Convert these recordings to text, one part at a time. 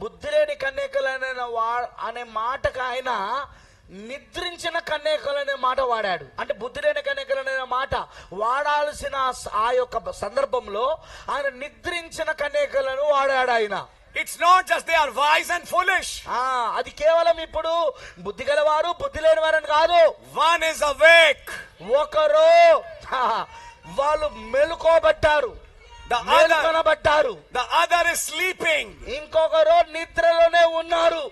బుద్ధి లేని అనే వా అనే మాటకు ఆయన నిద్రించిన కన్యకలు అనే మాట వాడాడు. అంటే బుద్ధి లేని కన్యకలు అనే మాట వాడాల్సిన ఆ యొక్క సందర్భంలో ఆయన నిద్రించిన కన్యకలను వాడాడు ఆయన. It's not just they are wise and foolish. ఆ అది కేవలం ఇప్పుడు బుద్ధి గలవారు బుద్ధి లేని వారని కాదు. One is awake, ఒకరు వాళ్ళు మెలుకోబట్టారు. The other, మేలుకొనబట్టారు the other is sleeping. ఇంకొకరు నిద్రలోనే ఉన్నారు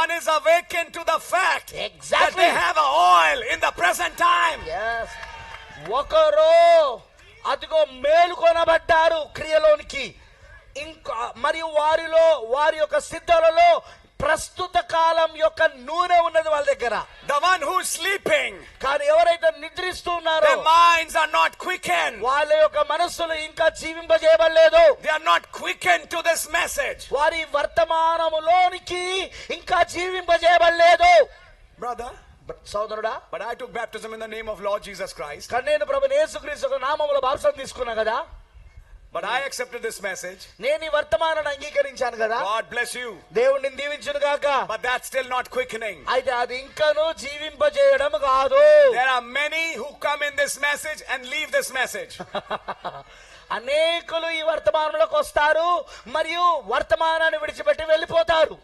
One is awakened to the fact that Exactly. they have a oil in the present time. Yes. ఒకరు అదిగో మేలుకొనబడ్డారు క్రియలోనికి ఇంకా మరియు వారిలో వారి యొక్క సిద్ధలలో ప్రస్తుత కాలం యొక్క నూనె ఉన్నది వాళ్ళ దగ్గర The one who's sleeping, కానీ ఎవరైతే నిద్రిస్తూ minds are not quickened. వాళ్ళ యొక్క మనస్సులు ఇంకా జీవింపజేయబడలేదు They are not quickened to this message. వారి వర్తమానములోనికి ఇంకా జీవింపజేయబడలేదు Brother, బట్ సోదరుడా but I took baptism in the name of Lord Jesus Christ. కానీ నేను ప్రభు యేసుక్రీస్తు యొక్క నామములో బాప్సం తీసుకున్నా కదా But I accepted this message. నేను ఈ వర్తమానాన్ని అంగీకరించాను కదా God bless you. దేవుడిని దీవించును గాక But that's still not quickening. అయితే అది ఇంకను జీవింపజేయడం కాదు are many who come in this message and leave this message. అనేకులు ఈ వర్తమానంలోకి వస్తారు మరియు వర్తమానాన్ని విడిచిపెట్టి వెళ్ళిపోతారు